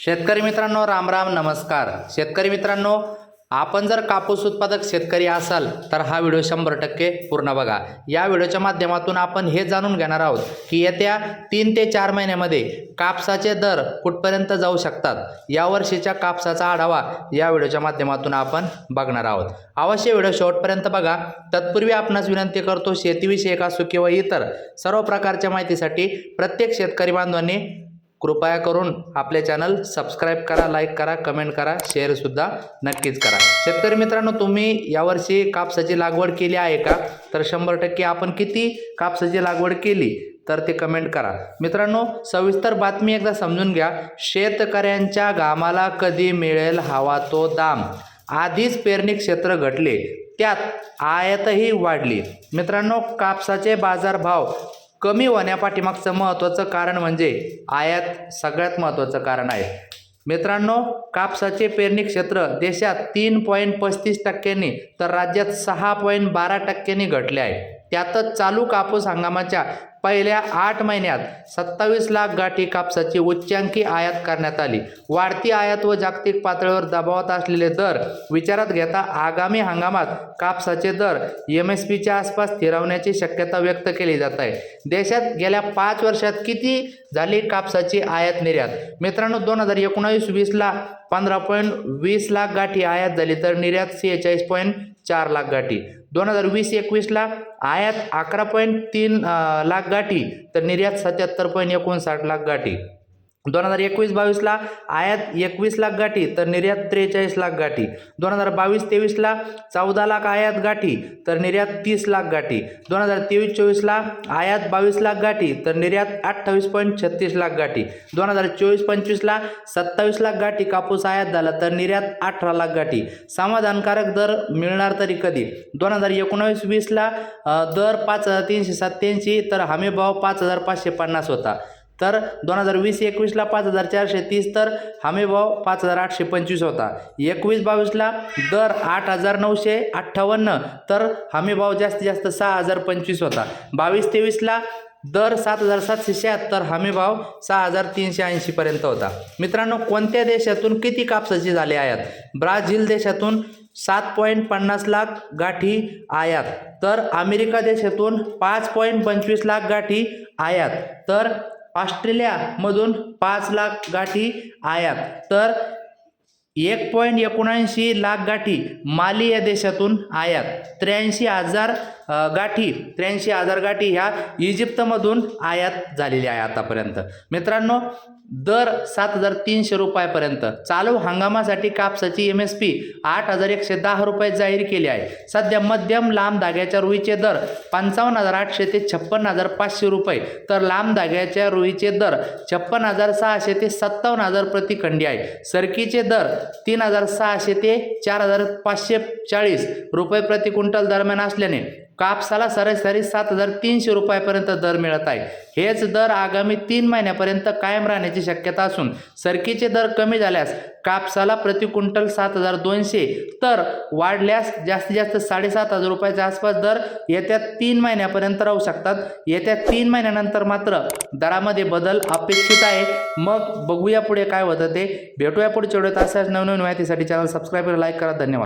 शेतकरी मित्रांनो राम राम नमस्कार. शेतकरी मित्रांनो आपण जर कापूस उत्पादक शेतकरी असाल तर हा व्हिडिओ शंभर टक्के पूर्ण बघा. या व्हिडिओच्या माध्यमातून आपण हे जाणून घेणार आहोत की येत्या तीन ते चार महिन्यामध्ये कापसाचे दर कुठपर्यंत जाऊ शकतात या वर्षीच्या कापसाचा आढावा या व्हिडिओच्या माध्यमातून आपण बघणार आहोत. अवश्य व्हिडिओ शेवटपर्यंत बघा. तत्पूर्वी आपणास विनंती करतो शेतीविषयक असो किंवा इतर सर्व प्रकारच्या माहितीसाठी प्रत्येक शेतकरी बांधवांनी कृपया करून आपले चॅनल सबस्क्राईब करा लाईक करा कमेंट करा शेअरसुद्धा नक्कीच करा. शेतकरी मित्रांनो तुम्ही यावर्षी कापसाची लागवड केली आहे का? तर शंभर टक्के आपण किती कापसाची लागवड केली तर ते कमेंट करा. मित्रांनो सविस्तर बातमी एकदा समजून घ्या. शेतकऱ्यांच्या घामाला कधी मिळेल हवा तो दाम? आधीच पेरणी क्षेत्र घटले त्यात आयातही वाढली. मित्रांनो कापसाचे बाजारभाव कमी होण्यापाठीमागचं महत्त्वाचं कारण म्हणजे आयात सगळ्यात महत्त्वाचं कारण आहे. मित्रांनो कापसाचे पेरणी क्षेत्र देशात तीन पॉईंट पस्तीस टक्क्यांनी तर राज्यात सहा पॉईंट बारा टक्क्यांनी घटले आहे. त्यातच चालू कापूस हंगामाच्या पहिल्या आठ महिन्यात सत्तावीस लाख गाठी कापसाची उच्चांकी आयात करण्यात आली. वाढती आयात व जागतिक पातळीवर दबावात असलेले दर विचारात घेता आगामी हंगामात कापसाचे दर एम एस पीच्या आसपास स्थिरावण्याची शक्यता व्यक्त केली जात आहे. देशात गेल्या पाच वर्षात किती झाली कापसाची आयात निर्यात? मित्रांनो दोन हजार एकोणावीस वीसला पंधरा पॉईंट वीस लाख गाठी आयात झाली तर निर्यात सेहेचाळीस पॉईंट चार लाख गाठी. दोन हजार वीस एकवीसला आयात अकरा पॉईंट तीन लाख गाठी तर निर्यात सत्याहत्तर पॉईंट एकोणसाठ लाख गाठी. दोन हजार एकवीस बावीसला आयात एकवीस लाख गाठी तर निर्यात त्रेचाळीस लाख गाठी. दोन हजार बावीस तेवीसला चौदा लाख आयात गाठी तर निर्यात तीस लाख गाठी. दोन हजार तेवीस चोवीसला आयात बावीस लाख गाठी तर निर्यात अठ्ठावीस पॉईंट छत्तीस लाख गाठी. दोन हजार चोवीस पंचवीसला सत्तावीस लाख गाठी कापूस आयात झाला तर निर्यात अठरा लाख गाठी. समाधानकारक दर मिळणार तरी कधी? दोन हजार एकोणावीस वीसला दर पाच हजार तीनशे सत्त्याऐंशी तर हमीभाव पाच हजार पाचशे पन्नास होता. तर दोन हजार वीस एकवीसला पाच हजार चारशे तीस तर हमीभाव पाच हजार आठशे पंचवीस होता. एकवीस बावीसला दर आठ हजार नऊशे अठ्ठावन्न तर हमीभाव जास्तीत जास्त सहा हजार पंचवीस होता. बावीस तेवीसला दर सात हजार सातशे शहात्तर हमीभाव सहा हजार तीनशे ऐंशीपर्यंत होता. मित्रांनो कोणत्या देशातून किती कापसाची झाले आयात? ब्राझील देशातून सात पॉईंट पन्नास लाख गाठी आयात. तर अमेरिका देशातून पाच पॉईंट पंचवीस लाख गाठी आयात. तर ऑस्ट्रेलियामधून पाच लाख गाठी आयात. तर एक पॉईंट एकोणऐंशी लाख गाठी माली या देशातून आयात. त्र्याऐंशी हजार गाठी त्र्याऐंशी हजार गाठी ह्या इजिप्तमधून आयात झालेली आहे आतापर्यंत. मित्रांनो दर सात हजार तीनशे रुपयापर्यंत. चालू हंगामासाठी कापसाची एम एस पी आठ हजार एकशे दहा रुपये जाहीर केली आहे. सध्या मध्यम लांब धाग्याच्या रुईचे दर पंचावन्न हजार आठशे ते छप्पन्न हजार पाचशे रुपये. तर लांब धाग्याच्या रुईचे दर छप्पन हजार सहाशे ते सत्तावन्न हजार प्रतिखंडी आहे. सरकीचे दर तीन हजार सहाशे ते चार हजार पाचशे चाळीस रुपये प्रति क्विंटल दरम्यान असल्याने कापसाला सरासरी सात हजार तीनशे रुपयापर्यंत दर मिळत आहे. हेच दर आगामी तीन महिन्यापर्यंत कायम राहण्याची शक्यता असून सरकीचे दर कमी झाल्यास कापसाला प्रति क्विंटल सात हजार दोनशे तर वाढल्यास जास्तीत जास्त साडेसात हजार रुपयाच्या आसपास दर येत्या तीन महिन्यापर्यंत राहू शकतात. येत्या तीन महिन्यानंतर मात्र दरामध्ये बदल अपेक्षित आहे. मग बघूया पुढे काय होतं ते. भेटूया पुढे वेळेत अशाच नवनवीन माहितीसाठी. चॅनल सबस्क्राईब करा लाईक करा. धन्यवाद.